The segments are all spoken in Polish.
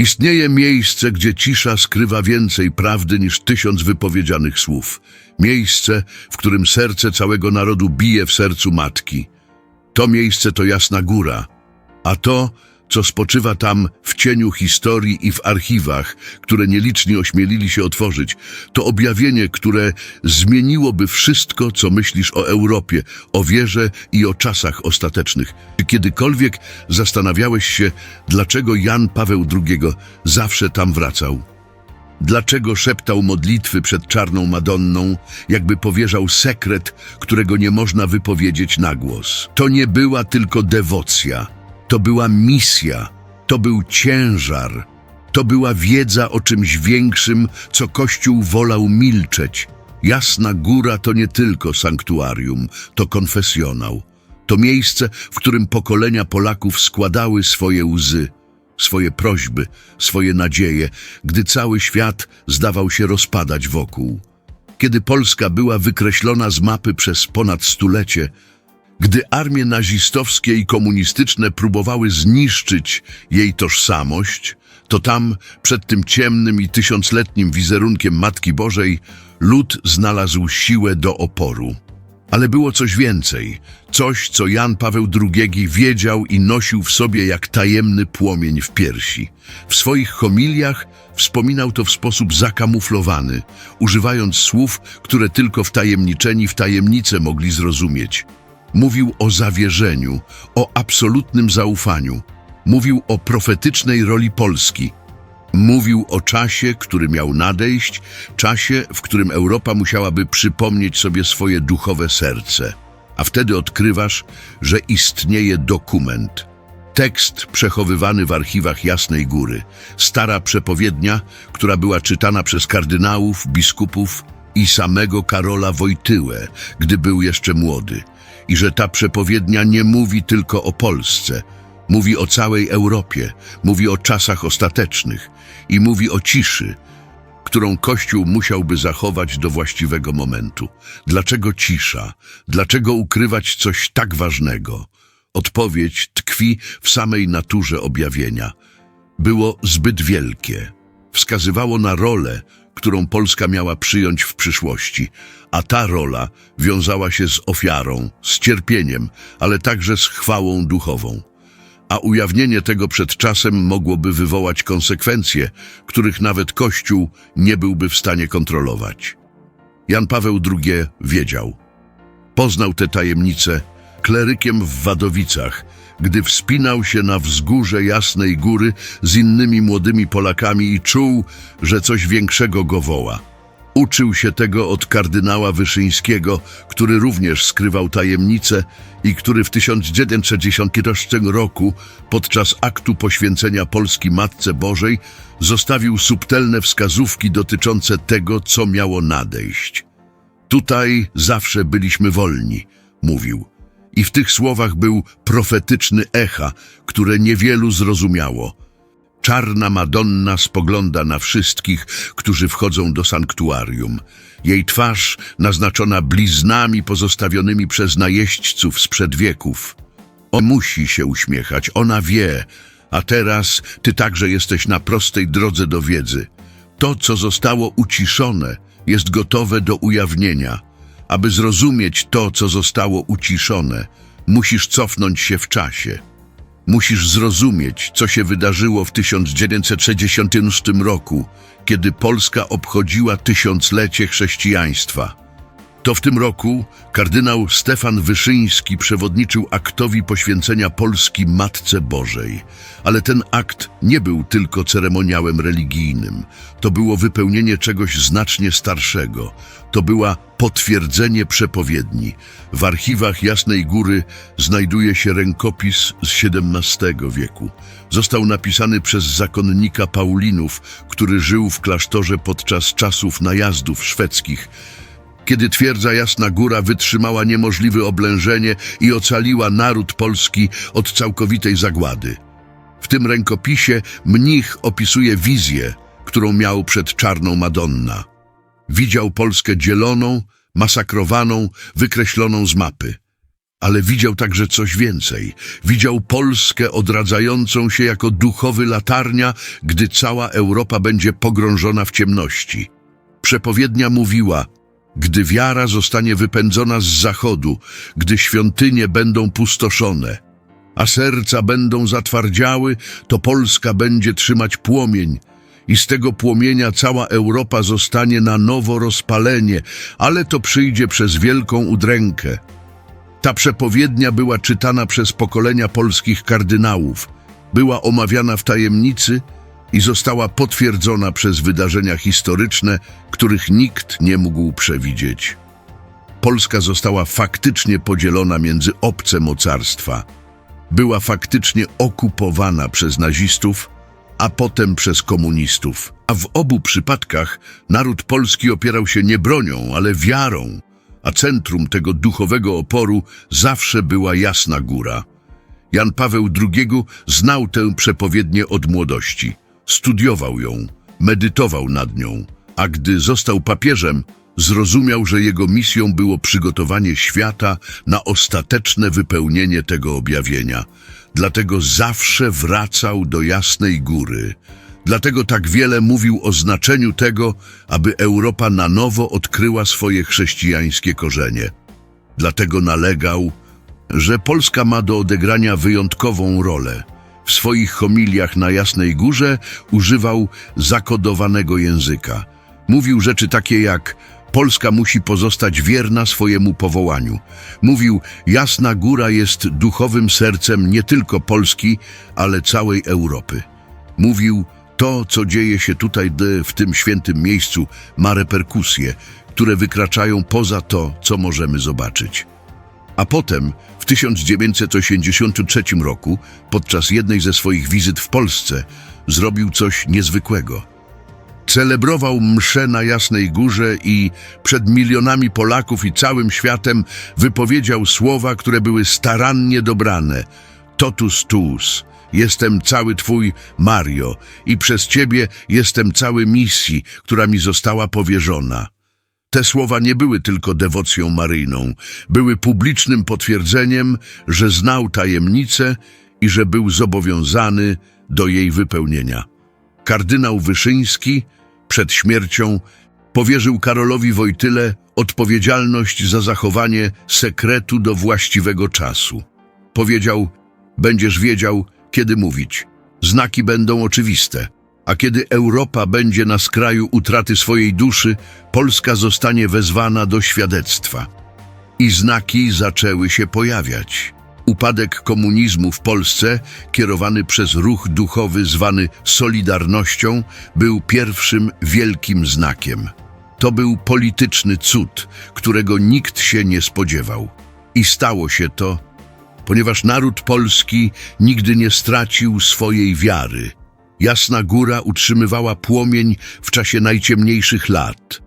Istnieje miejsce, gdzie cisza skrywa więcej prawdy niż tysiąc wypowiedzianych słów. Miejsce, w którym serce całego narodu bije w sercu matki. To miejsce to Jasna Góra, a to, co spoczywa tam w cieniu historii i w archiwach, które nieliczni ośmielili się otworzyć, to objawienie, które zmieniłoby wszystko, co myślisz o Europie, o wierze i o czasach ostatecznych. Czy kiedykolwiek zastanawiałeś się, dlaczego Jan Paweł II zawsze tam wracał? Dlaczego szeptał modlitwy przed czarną Madonną, jakby powierzał sekret, którego nie można wypowiedzieć na głos? To nie była tylko dewocja, to była misja, to był ciężar, to była wiedza o czymś większym, co Kościół wolał milczeć. Jasna Góra to nie tylko sanktuarium, to konfesjonał. To miejsce, w którym pokolenia Polaków składały swoje łzy, swoje prośby, swoje nadzieje, gdy cały świat zdawał się rozpadać wokół. Kiedy Polska była wykreślona z mapy przez ponad stulecie, gdy armie nazistowskie i komunistyczne próbowały zniszczyć jej tożsamość, to tam, przed tym ciemnym i tysiącletnim wizerunkiem Matki Bożej, lud znalazł siłę do oporu. Ale było coś więcej, coś, co Jan Paweł II wiedział i nosił w sobie jak tajemny płomień w piersi. W swoich homiliach wspominał to w sposób zakamuflowany, używając słów, które tylko wtajemniczeni w tajemnicę mogli zrozumieć. Mówił o zawierzeniu, o absolutnym zaufaniu. Mówił o profetycznej roli Polski. Mówił o czasie, który miał nadejść, czasie, w którym Europa musiałaby przypomnieć sobie swoje duchowe serce. A wtedy odkrywasz, że istnieje dokument. Tekst przechowywany w archiwach Jasnej Góry. Stara przepowiednia, która była czytana przez kardynałów, biskupów i samego Karola Wojtyłę, gdy był jeszcze młody. I że ta przepowiednia nie mówi tylko o Polsce, Mówi o całej Europie, mówi o czasach ostatecznych i mówi o ciszy, którą Kościół musiałby zachować do właściwego momentu. Dlaczego cisza? Dlaczego ukrywać coś tak ważnego? Odpowiedź tkwi w samej naturze objawienia. Było zbyt wielkie. Wskazywało na rolę, którą Polska miała przyjąć w przyszłości, a ta rola wiązała się z ofiarą, z cierpieniem, ale także z chwałą duchową a ujawnienie tego przed czasem mogłoby wywołać konsekwencje, których nawet Kościół nie byłby w stanie kontrolować. Jan Paweł II wiedział. Poznał tę tajemnicę klerykiem w Wadowicach, gdy wspinał się na wzgórze Jasnej Góry z innymi młodymi Polakami i czuł, że coś większego go woła. Uczył się tego od kardynała Wyszyńskiego, który również skrywał tajemnicę i który w 1910 roku, podczas aktu poświęcenia Polski Matce Bożej, zostawił subtelne wskazówki dotyczące tego, co miało nadejść. Tutaj zawsze byliśmy wolni, mówił. I w tych słowach był profetyczny echa, które niewielu zrozumiało. Czarna Madonna spogląda na wszystkich, którzy wchodzą do sanktuarium. Jej twarz naznaczona bliznami pozostawionymi przez najeźdźców sprzed wieków. On musi się uśmiechać, ona wie, a teraz ty także jesteś na prostej drodze do wiedzy. To, co zostało uciszone, jest gotowe do ujawnienia. Aby zrozumieć to, co zostało uciszone, musisz cofnąć się w czasie. Musisz zrozumieć, co się wydarzyło w 1966 roku, kiedy Polska obchodziła tysiąclecie chrześcijaństwa. To w tym roku kardynał Stefan Wyszyński przewodniczył aktowi poświęcenia Polski Matce Bożej. Ale ten akt nie był tylko ceremoniałem religijnym. To było wypełnienie czegoś znacznie starszego. To była potwierdzenie przepowiedni. W archiwach Jasnej Góry znajduje się rękopis z XVII wieku. Został napisany przez zakonnika Paulinów, który żył w klasztorze podczas czasów najazdów szwedzkich kiedy twierdza Jasna Góra wytrzymała niemożliwe oblężenie i ocaliła naród polski od całkowitej zagłady. W tym rękopisie mnich opisuje wizję, którą miał przed czarną Madonna. Widział Polskę dzieloną, masakrowaną, wykreśloną z mapy. Ale widział także coś więcej. Widział Polskę odradzającą się jako duchowy latarnia, gdy cała Europa będzie pogrążona w ciemności. Przepowiednia mówiła, gdy wiara zostanie wypędzona z zachodu, gdy świątynie będą pustoszone, a serca będą zatwardziały, to Polska będzie trzymać płomień i z tego płomienia cała Europa zostanie na nowo rozpalenie, ale to przyjdzie przez wielką udrękę. Ta przepowiednia była czytana przez pokolenia polskich kardynałów, była omawiana w tajemnicy i została potwierdzona przez wydarzenia historyczne, których nikt nie mógł przewidzieć. Polska została faktycznie podzielona między obce mocarstwa. Była faktycznie okupowana przez nazistów, a potem przez komunistów. A w obu przypadkach naród polski opierał się nie bronią, ale wiarą, a centrum tego duchowego oporu zawsze była Jasna Góra. Jan Paweł II znał tę przepowiednię od młodości. Studiował ją, medytował nad nią, a gdy został papieżem, zrozumiał, że jego misją było przygotowanie świata na ostateczne wypełnienie tego objawienia. Dlatego zawsze wracał do Jasnej Góry. Dlatego tak wiele mówił o znaczeniu tego, aby Europa na nowo odkryła swoje chrześcijańskie korzenie. Dlatego nalegał, że Polska ma do odegrania wyjątkową rolę. W swoich homiliach na Jasnej Górze używał zakodowanego języka. Mówił rzeczy takie jak Polska musi pozostać wierna swojemu powołaniu. Mówił, Jasna Góra jest duchowym sercem nie tylko Polski, ale całej Europy. Mówił, to, co dzieje się tutaj w tym świętym miejscu, ma reperkusje, które wykraczają poza to, co możemy zobaczyć. A potem, w 1983 roku, podczas jednej ze swoich wizyt w Polsce, zrobił coś niezwykłego. Celebrował mszę na Jasnej Górze i przed milionami Polaków i całym światem wypowiedział słowa, które były starannie dobrane. Totus tuus, jestem cały Twój, Mario, i przez Ciebie jestem cały misji, która mi została powierzona. Te słowa nie były tylko dewocją maryjną, były publicznym potwierdzeniem, że znał tajemnicę i że był zobowiązany do jej wypełnienia. Kardynał Wyszyński przed śmiercią powierzył Karolowi Wojtyle odpowiedzialność za zachowanie sekretu do właściwego czasu. Powiedział, będziesz wiedział, kiedy mówić. Znaki będą oczywiste. A kiedy Europa będzie na skraju utraty swojej duszy, Polska zostanie wezwana do świadectwa. I znaki zaczęły się pojawiać. Upadek komunizmu w Polsce, kierowany przez ruch duchowy zwany Solidarnością, był pierwszym wielkim znakiem. To był polityczny cud, którego nikt się nie spodziewał. I stało się to, ponieważ naród polski nigdy nie stracił swojej wiary. Jasna Góra utrzymywała płomień w czasie najciemniejszych lat.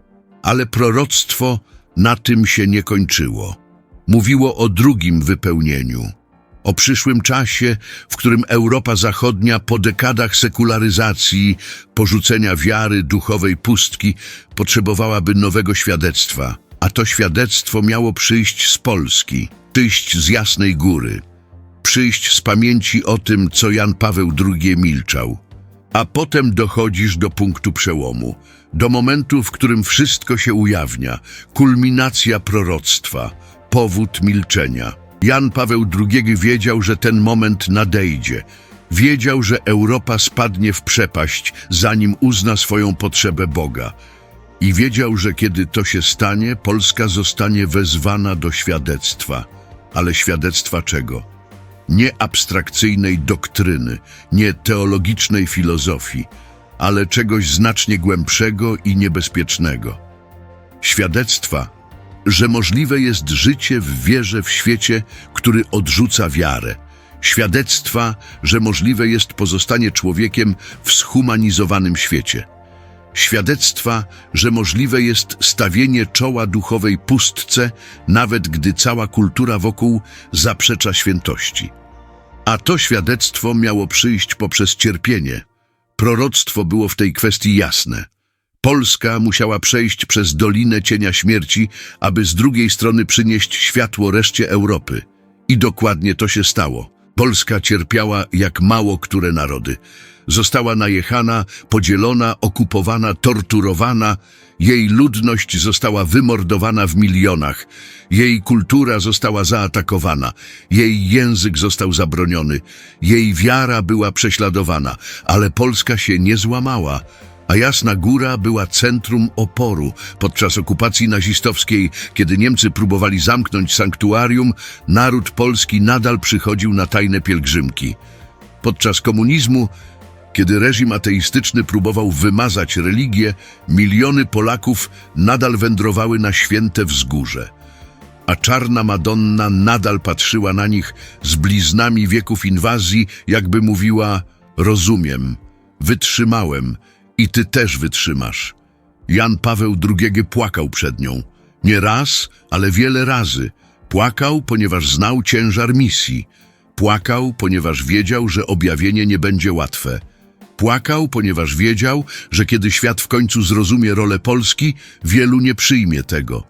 Ale proroctwo na tym się nie kończyło. Mówiło o drugim wypełnieniu. O przyszłym czasie, w którym Europa Zachodnia po dekadach sekularyzacji, porzucenia wiary, duchowej pustki, potrzebowałaby nowego świadectwa. A to świadectwo miało przyjść z Polski, przyjść z Jasnej Góry, przyjść z pamięci o tym, co Jan Paweł II milczał. A potem dochodzisz do punktu przełomu, do momentu, w którym wszystko się ujawnia, kulminacja proroctwa, powód milczenia. Jan Paweł II wiedział, że ten moment nadejdzie. Wiedział, że Europa spadnie w przepaść, zanim uzna swoją potrzebę Boga. I wiedział, że kiedy to się stanie, Polska zostanie wezwana do świadectwa. Ale świadectwa czego? Nie abstrakcyjnej doktryny, nie teologicznej filozofii, ale czegoś znacznie głębszego i niebezpiecznego. Świadectwa, że możliwe jest życie w wierze w świecie, który odrzuca wiarę. Świadectwa, że możliwe jest pozostanie człowiekiem w schumanizowanym świecie. Świadectwa, że możliwe jest stawienie czoła duchowej pustce, nawet gdy cała kultura wokół zaprzecza świętości. A to świadectwo miało przyjść poprzez cierpienie. Proroctwo było w tej kwestii jasne. Polska musiała przejść przez Dolinę Cienia Śmierci, aby z drugiej strony przynieść światło reszcie Europy. I dokładnie to się stało. Polska cierpiała jak mało które narody. Została najechana, podzielona, okupowana, torturowana. Jej ludność została wymordowana w milionach. Jej kultura została zaatakowana. Jej język został zabroniony. Jej wiara była prześladowana. Ale Polska się nie złamała. A Jasna Góra była centrum oporu. Podczas okupacji nazistowskiej, kiedy Niemcy próbowali zamknąć sanktuarium, naród polski nadal przychodził na tajne pielgrzymki. Podczas komunizmu, kiedy reżim ateistyczny próbował wymazać religię, miliony Polaków nadal wędrowały na święte wzgórze. A czarna Madonna nadal patrzyła na nich z bliznami wieków inwazji, jakby mówiła: Rozumiem, wytrzymałem i ty też wytrzymasz. Jan Paweł II płakał przed nią. Nie raz, ale wiele razy. Płakał, ponieważ znał ciężar misji. Płakał, ponieważ wiedział, że objawienie nie będzie łatwe. Płakał, ponieważ wiedział, że kiedy świat w końcu zrozumie rolę Polski, wielu nie przyjmie tego.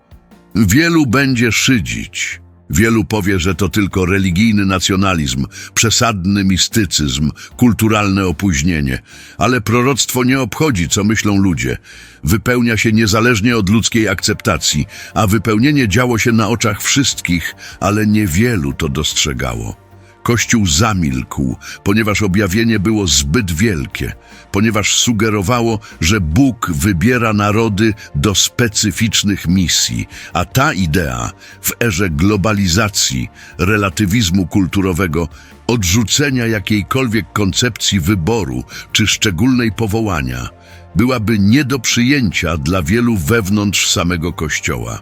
Wielu będzie szydzić. Wielu powie, że to tylko religijny nacjonalizm, przesadny mistycyzm, kulturalne opóźnienie. Ale proroctwo nie obchodzi, co myślą ludzie. Wypełnia się niezależnie od ludzkiej akceptacji, a wypełnienie działo się na oczach wszystkich, ale niewielu to dostrzegało. Kościół zamilkł, ponieważ objawienie było zbyt wielkie, ponieważ sugerowało, że Bóg wybiera narody do specyficznych misji, a ta idea w erze globalizacji, relatywizmu kulturowego, odrzucenia jakiejkolwiek koncepcji wyboru czy szczególnej powołania, byłaby nie do przyjęcia dla wielu wewnątrz samego Kościoła.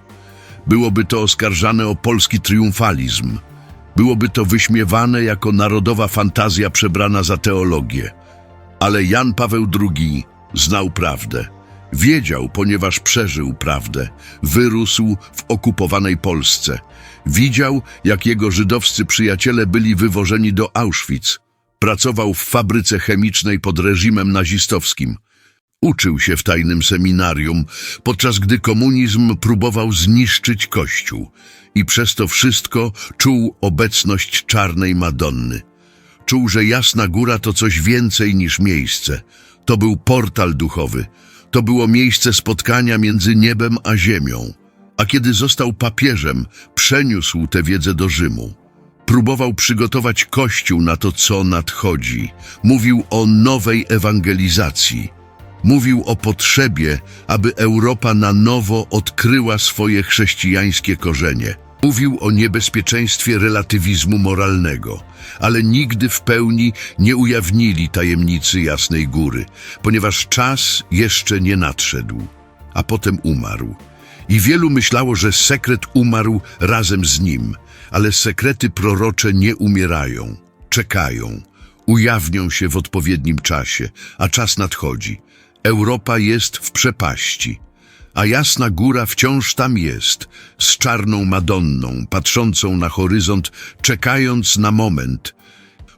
Byłoby to oskarżane o polski triumfalizm. Byłoby to wyśmiewane jako narodowa fantazja przebrana za teologię. Ale Jan Paweł II znał prawdę. Wiedział, ponieważ przeżył prawdę. Wyrósł w okupowanej Polsce. Widział, jak jego żydowscy przyjaciele byli wywożeni do Auschwitz. Pracował w fabryce chemicznej pod reżimem nazistowskim. Uczył się w tajnym seminarium, podczas gdy komunizm próbował zniszczyć Kościół i przez to wszystko czuł obecność czarnej Madonny. Czuł, że Jasna Góra to coś więcej niż miejsce. To był portal duchowy. To było miejsce spotkania między niebem a ziemią. A kiedy został papieżem, przeniósł tę wiedzę do Rzymu. Próbował przygotować Kościół na to, co nadchodzi. Mówił o nowej ewangelizacji – Mówił o potrzebie, aby Europa na nowo odkryła swoje chrześcijańskie korzenie. Mówił o niebezpieczeństwie relatywizmu moralnego, ale nigdy w pełni nie ujawnili tajemnicy Jasnej Góry, ponieważ czas jeszcze nie nadszedł, a potem umarł. I wielu myślało, że sekret umarł razem z nim, ale sekrety prorocze nie umierają, czekają, ujawnią się w odpowiednim czasie, a czas nadchodzi. Europa jest w przepaści, a jasna góra wciąż tam jest, z czarną Madonną, patrzącą na horyzont, czekając na moment,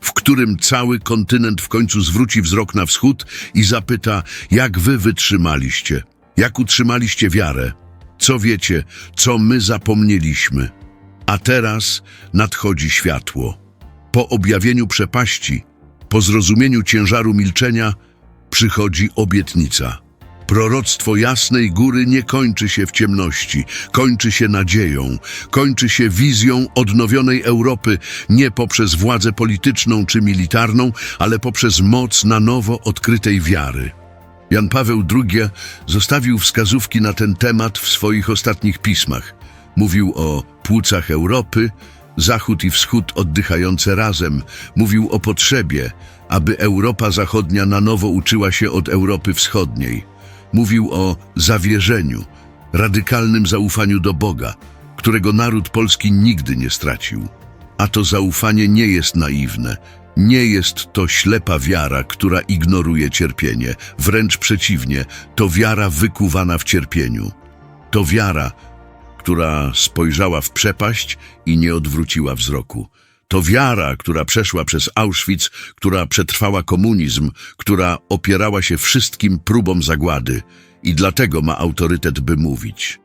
w którym cały kontynent w końcu zwróci wzrok na wschód i zapyta, jak wy wytrzymaliście, jak utrzymaliście wiarę, co wiecie, co my zapomnieliśmy. A teraz nadchodzi światło. Po objawieniu przepaści, po zrozumieniu ciężaru milczenia, przychodzi obietnica. Proroctwo jasnej góry nie kończy się w ciemności, kończy się nadzieją, kończy się wizją odnowionej Europy nie poprzez władzę polityczną czy militarną, ale poprzez moc na nowo odkrytej wiary. Jan Paweł II zostawił wskazówki na ten temat w swoich ostatnich pismach. Mówił o płucach Europy, Zachód i Wschód oddychające razem. Mówił o potrzebie, aby Europa Zachodnia na nowo uczyła się od Europy Wschodniej. Mówił o zawierzeniu, radykalnym zaufaniu do Boga, którego naród polski nigdy nie stracił. A to zaufanie nie jest naiwne, nie jest to ślepa wiara, która ignoruje cierpienie, wręcz przeciwnie, to wiara wykuwana w cierpieniu. To wiara, która spojrzała w przepaść i nie odwróciła wzroku. To wiara, która przeszła przez Auschwitz, która przetrwała komunizm, która opierała się wszystkim próbom zagłady i dlatego ma autorytet, by mówić.